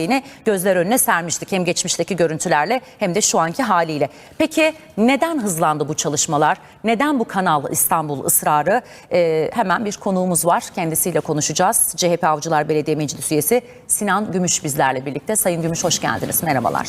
yine gözler önüne sermiştik. Hem geçmişteki görüntülerle hem de şu anki haliyle. Peki neden hızlandı bu çalışmalar? Neden bu Kanal İstanbul ısrarı? Ee, hemen bir konuğumuz var. Kendisiyle konuşacağız. CHP Avcılar Belediye Meclis Üyesi Sinan Gümüş bizlerle birlikte. Sayın Gümüş hoş geldiniz. Merhabalar.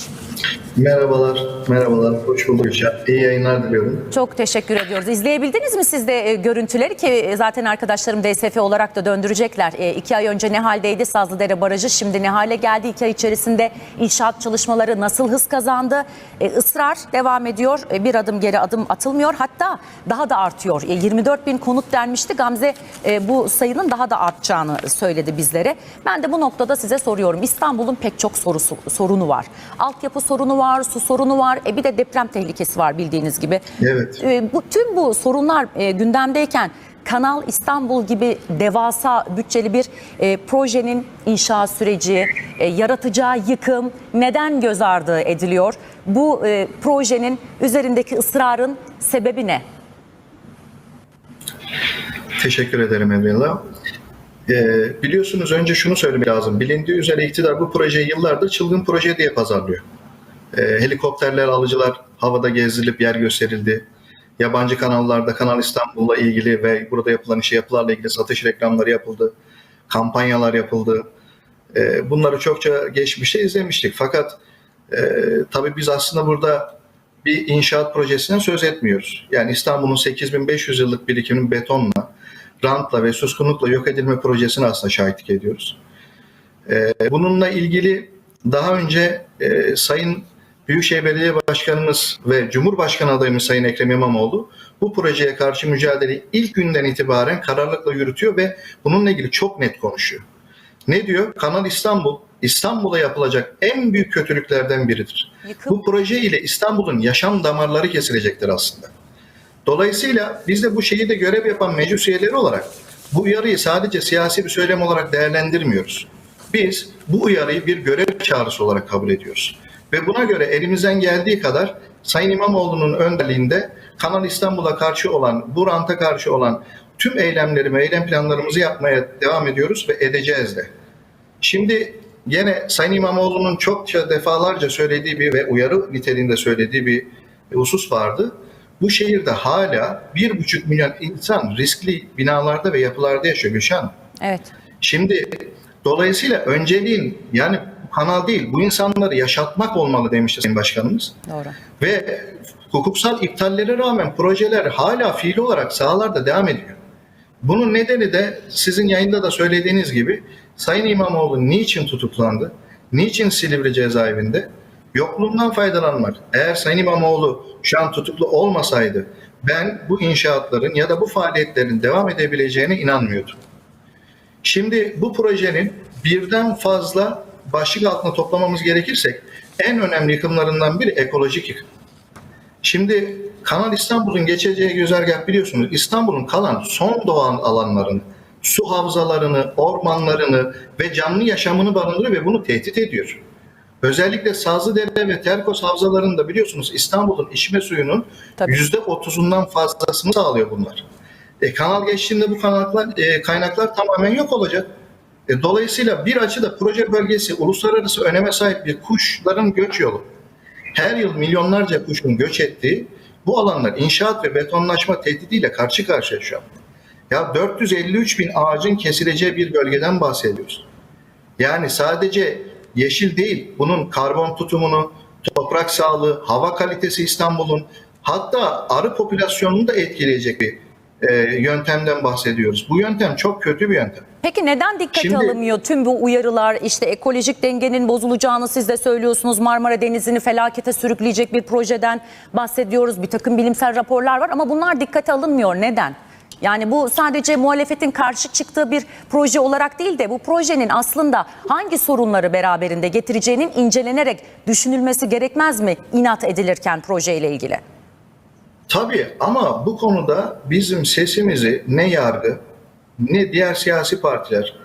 Merhabalar, merhabalar. Hoş bulduk. İyi yayınlar diliyorum. Çok teşekkür ediyoruz. İzleyebildiniz mi siz de e, görüntüleri ki e, zaten arkadaşlarım DSF olarak da döndürecekler. E, iki ay önce ne haldeydi Sazlıdere Barajı şimdi ne hale geldi? İki ay içerisinde inşaat çalışmaları nasıl hız kazandı? E, ısrar devam ediyor. E, bir adım geri adım atılmıyor. Hatta daha da artıyor. E, 24 bin konut denmişti. Gamze e, bu sayının daha da artacağını söyledi bizlere. Ben de bu noktada size soruyorum. İstanbul'un pek çok sorusu, sorunu var. Altyapı sorunu var, su sorunu var. E, bir de deprem tehlikesi var bildiğiniz gibi. Evet. E, bu, tüm bu sorunlar e, gündemdeyken Kanal İstanbul gibi devasa bütçeli bir e, projenin inşa süreci, e, yaratacağı yıkım neden göz ardı ediliyor? Bu e, projenin üzerindeki ısrarın sebebi ne? Teşekkür ederim Emrullah. Ee, biliyorsunuz önce şunu söylemek lazım. Bilindiği üzere iktidar bu projeyi yıllardır çılgın proje diye pazarlıyor. Ee, helikopterler, alıcılar havada gezdirilip yer gösterildi. Yabancı kanallarda Kanal İstanbul'la ilgili ve burada yapılan işe yapılarla ilgili satış reklamları yapıldı. Kampanyalar yapıldı. Ee, bunları çokça geçmişte izlemiştik. Fakat e, tabii biz aslında burada bir inşaat projesinden söz etmiyoruz. Yani İstanbul'un 8500 yıllık birikiminin betonla, rantla ve suskunlukla yok edilme projesine aslında şahitlik ediyoruz. Ee, bununla ilgili daha önce e, Sayın Büyükşehir Belediye Başkanımız ve Cumhurbaşkanı adayımız Sayın Ekrem İmamoğlu bu projeye karşı mücadeleyi ilk günden itibaren kararlılıkla yürütüyor ve bununla ilgili çok net konuşuyor. Ne diyor? Kanal İstanbul, İstanbul'a yapılacak en büyük kötülüklerden biridir. Yıkım. Bu proje ile İstanbul'un yaşam damarları kesilecektir aslında. Dolayısıyla biz de bu şehirde görev yapan meclis üyeleri olarak bu uyarıyı sadece siyasi bir söylem olarak değerlendirmiyoruz. Biz bu uyarıyı bir görev çağrısı olarak kabul ediyoruz. Ve buna göre elimizden geldiği kadar Sayın İmamoğlu'nun önderliğinde Kanal İstanbul'a karşı olan, bu ranta karşı olan tüm eylemleri ve eylem planlarımızı yapmaya devam ediyoruz ve edeceğiz de. Şimdi yine Sayın İmamoğlu'nun çokça defalarca söylediği bir ve uyarı niteliğinde söylediği bir husus vardı. Bu şehirde hala bir buçuk milyon insan riskli binalarda ve yapılarda yaşıyor Gülşen. Evet. Şimdi dolayısıyla önceliğin yani kanal değil bu insanları yaşatmak olmalı demişti Sayın Başkanımız. Doğru. Ve hukuksal iptallere rağmen projeler hala fiili olarak sahalarda devam ediyor. Bunun nedeni de sizin yayında da söylediğiniz gibi Sayın İmamoğlu niçin tutuklandı? Niçin Silivri cezaevinde? Yokluğundan faydalanmak. Eğer Sayın İmamoğlu şu an tutuklu olmasaydı ben bu inşaatların ya da bu faaliyetlerin devam edebileceğine inanmıyordum. Şimdi bu projenin birden fazla başlık altına toplamamız gerekirsek en önemli yıkımlarından biri ekolojik yıkım. Şimdi Kanal İstanbul'un geçeceği güzergah biliyorsunuz İstanbul'un kalan son doğan alanlarını, su havzalarını, ormanlarını ve canlı yaşamını barındırıyor ve bunu tehdit ediyor. Özellikle Sazlıdere ve Terkos havzalarında biliyorsunuz İstanbul'un içme suyunun yüzde otuzundan fazlasını sağlıyor bunlar. E, kanal geçtiğinde bu kaynaklar, e, kaynaklar tamamen yok olacak. E, dolayısıyla bir açıda proje bölgesi uluslararası öneme sahip bir kuşların göç yolu. Her yıl milyonlarca kuşun göç ettiği bu alanlar inşaat ve betonlaşma tehdidiyle karşı karşıya şu an. Ya 453 bin ağacın kesileceği bir bölgeden bahsediyoruz. Yani sadece yeşil değil, bunun karbon tutumunu, toprak sağlığı, hava kalitesi İstanbul'un hatta arı popülasyonunu da etkileyecek bir e, yöntemden bahsediyoruz. Bu yöntem çok kötü bir yöntem. Peki neden dikkate Şimdi- alınmıyor tüm bu uyarılar? İşte ekolojik dengenin bozulacağını siz de söylüyorsunuz. Marmara Denizi'ni felakete sürükleyecek bir projeden bahsediyoruz. Bir takım bilimsel raporlar var ama bunlar dikkate alınmıyor. Neden? Yani bu sadece muhalefetin karşı çıktığı bir proje olarak değil de bu projenin aslında hangi sorunları beraberinde getireceğinin incelenerek düşünülmesi gerekmez mi inat edilirken projeyle ilgili? Tabii ama bu konuda bizim sesimizi ne yargı ne diğer siyasi partiler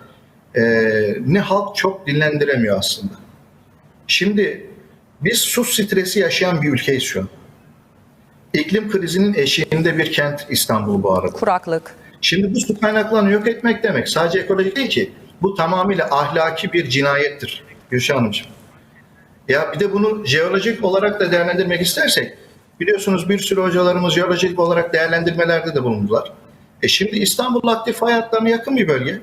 e, ne halk çok dinlendiremiyor aslında. Şimdi biz su stresi yaşayan bir ülkeyiz şu an. İklim krizinin eşiğinde bir kent İstanbul bu arada. Kuraklık. Şimdi bu su kaynaklarını yok etmek demek sadece ekolojik değil ki. Bu tamamıyla ahlaki bir cinayettir. Gülşah Hanımcığım. Ya bir de bunu jeolojik olarak da değerlendirmek istersek biliyorsunuz bir sürü hocalarımız jeolojik olarak değerlendirmelerde de bulundular. E şimdi İstanbul aktif fay hatlarına yakın bir bölge.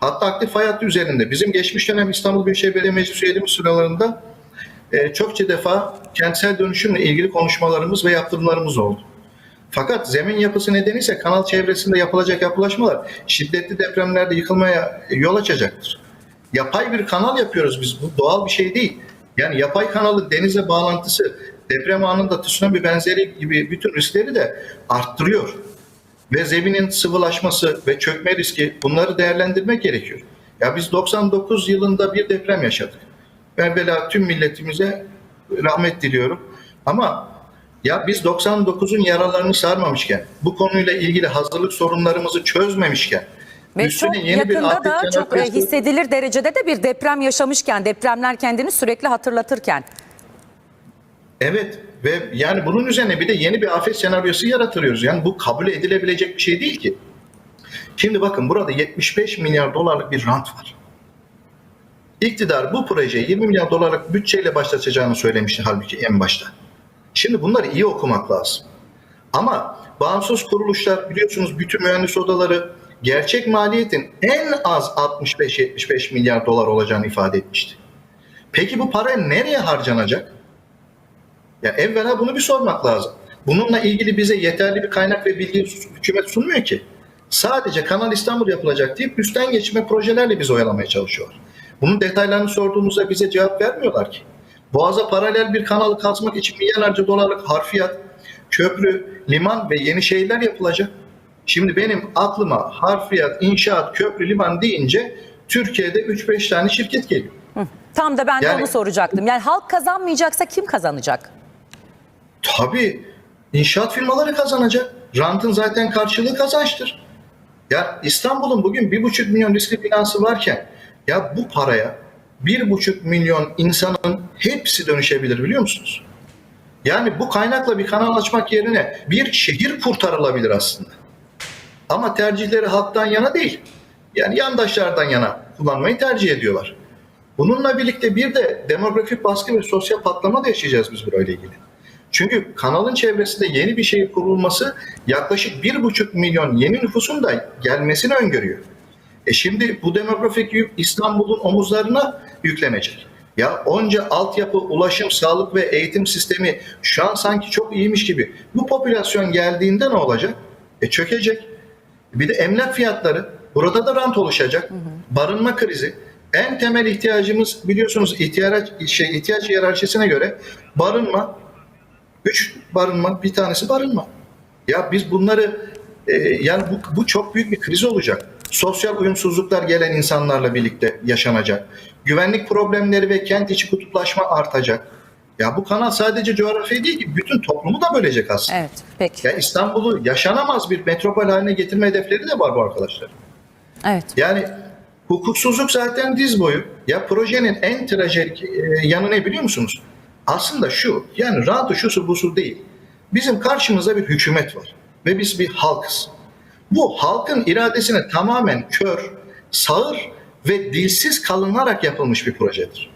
Hatta aktif fay hattı üzerinde. Bizim geçmiş dönem İstanbul Büyükşehir Belediye Meclisi üyeliğimiz sıralarında e, çokça defa kentsel dönüşümle ilgili konuşmalarımız ve yaptırımlarımız oldu. Fakat zemin yapısı nedeniyle kanal çevresinde yapılacak yapılaşmalar şiddetli depremlerde yıkılmaya yol açacaktır. Yapay bir kanal yapıyoruz biz. Bu doğal bir şey değil. Yani yapay kanalı denize bağlantısı deprem anında tsunami benzeri gibi bütün riskleri de arttırıyor. Ve zeminin sıvılaşması ve çökme riski bunları değerlendirmek gerekiyor. Ya biz 99 yılında bir deprem yaşadık. Ben bela tüm milletimize rahmet diliyorum. Ama ya biz 99'un yaralarını sarmamışken, bu konuyla ilgili hazırlık sorunlarımızı çözmemişken, Ve üstüne çok yeni bir yakında afet da çok e, hissedilir derecede de bir deprem yaşamışken, depremler kendini sürekli hatırlatırken. Evet ve yani bunun üzerine bir de yeni bir afet senaryosu yaratıyoruz. Yani bu kabul edilebilecek bir şey değil ki. Şimdi bakın burada 75 milyar dolarlık bir rant var. İktidar bu projeyi 20 milyar dolarlık bütçeyle başlatacağını söylemişti halbuki en başta. Şimdi bunları iyi okumak lazım. Ama bağımsız kuruluşlar biliyorsunuz bütün mühendis odaları gerçek maliyetin en az 65-75 milyar dolar olacağını ifade etmişti. Peki bu para nereye harcanacak? Ya evvela bunu bir sormak lazım. Bununla ilgili bize yeterli bir kaynak ve bilgi hükümet sunmuyor ki. Sadece Kanal İstanbul yapılacak deyip üstten geçme projelerle bizi oyalamaya çalışıyorlar. Bunun detaylarını sorduğumuzda bize cevap vermiyorlar ki. Boğaz'a paralel bir kanalı kazmak için milyarlarca dolarlık harfiyat, köprü, liman ve yeni şehirler yapılacak. Şimdi benim aklıma harfiyat, inşaat, köprü, liman deyince Türkiye'de 3-5 tane şirket geliyor. Tam da ben de Yani- onu soracaktım. Yani halk kazanmayacaksa kim kazanacak? Tabii inşaat firmaları kazanacak. Rantın zaten karşılığı kazançtır. Ya İstanbul'un bugün bir buçuk milyon riskli binası varken ya bu paraya bir buçuk milyon insanın hepsi dönüşebilir biliyor musunuz? Yani bu kaynakla bir kanal açmak yerine bir şehir kurtarılabilir aslında. Ama tercihleri halktan yana değil. Yani yandaşlardan yana kullanmayı tercih ediyorlar. Bununla birlikte bir de demografik baskı ve sosyal patlama da yaşayacağız biz burayla ilgili. Çünkü kanalın çevresinde yeni bir şehir kurulması yaklaşık bir buçuk milyon yeni nüfusun da gelmesini öngörüyor. E şimdi bu demografik yük İstanbul'un omuzlarına yüklenecek. Ya onca altyapı, ulaşım, sağlık ve eğitim sistemi şu an sanki çok iyiymiş gibi. Bu popülasyon geldiğinde ne olacak? E çökecek. Bir de emlak fiyatları. Burada da rant oluşacak. Barınma krizi. En temel ihtiyacımız biliyorsunuz ihtiyaç, şey, ihtiyaç hiyerarşisine göre barınma, Üç barınma, bir tanesi barınma. Ya biz bunları e, yani bu, bu çok büyük bir kriz olacak. Sosyal uyumsuzluklar gelen insanlarla birlikte yaşanacak. Güvenlik problemleri ve kent içi kutuplaşma artacak. Ya bu kanal sadece coğrafya değil ki bütün toplumu da bölecek aslında. Evet, peki. Ya İstanbul'u yaşanamaz bir metropol haline getirme hedefleri de var bu arkadaşlar. Evet. Yani hukuksuzluk zaten diz boyu. Ya projenin en trajik e, yanı ne biliyor musunuz? Aslında şu, yani rantı şusu busu değil. Bizim karşımızda bir hükümet var ve biz bir halkız. Bu halkın iradesine tamamen kör, sağır ve dilsiz kalınarak yapılmış bir projedir.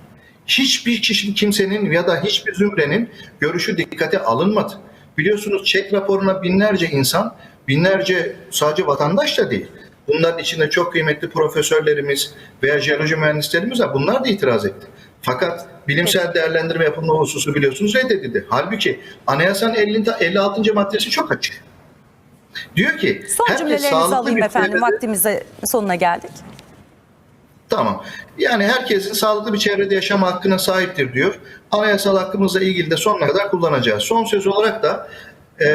Hiçbir kişi, kimsenin ya da hiçbir zümrenin görüşü dikkate alınmadı. Biliyorsunuz çek raporuna binlerce insan, binlerce sadece vatandaş da değil. Bunların içinde çok kıymetli profesörlerimiz veya jeoloji mühendislerimiz var. Bunlar da itiraz etti. Fakat bilimsel değerlendirme yapılma hususu biliyorsunuz reddedildi. Halbuki anayasanın 50, 56. maddesi çok açık. Diyor ki Son cümlelerinizi alayım efendim. çevrede- Vaktimize sonuna geldik. Tamam. Yani herkesin sağlıklı bir çevrede yaşam hakkına sahiptir diyor. Anayasal hakkımızla ilgili de sonuna kadar kullanacağız. Son söz olarak da e,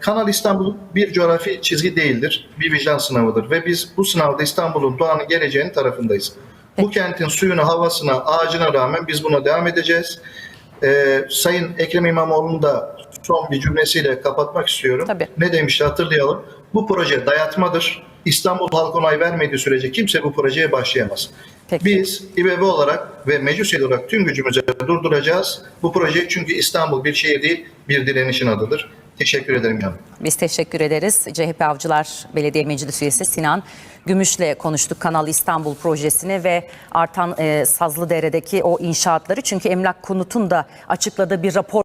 Kanal İstanbul bir coğrafi çizgi değildir. Bir vicdan sınavıdır. Ve biz bu sınavda İstanbul'un doğanın geleceğinin tarafındayız. Bu kentin suyuna, havasına, ağacına rağmen biz buna devam edeceğiz. E, Sayın Ekrem İmamoğlu'nu da son bir cümlesiyle kapatmak istiyorum. Tabii. Ne demişti hatırlayalım. Bu proje dayatmadır. İstanbul halk onay vermediği sürece kimse bu projeye başlayamaz. Peki. Biz İBB olarak ve meclis olarak tüm gücümüzle durduracağız bu projeyi çünkü İstanbul bir şehir değil bir direnişin adıdır. Teşekkür ederim canım. Biz teşekkür ederiz. CHP Avcılar Belediye Meclis Üyesi Sinan Gümüş'le konuştuk Kanal İstanbul projesini ve artan e, Sazlıdere'deki o inşaatları. Çünkü Emlak Konut'un da açıkladığı bir rapor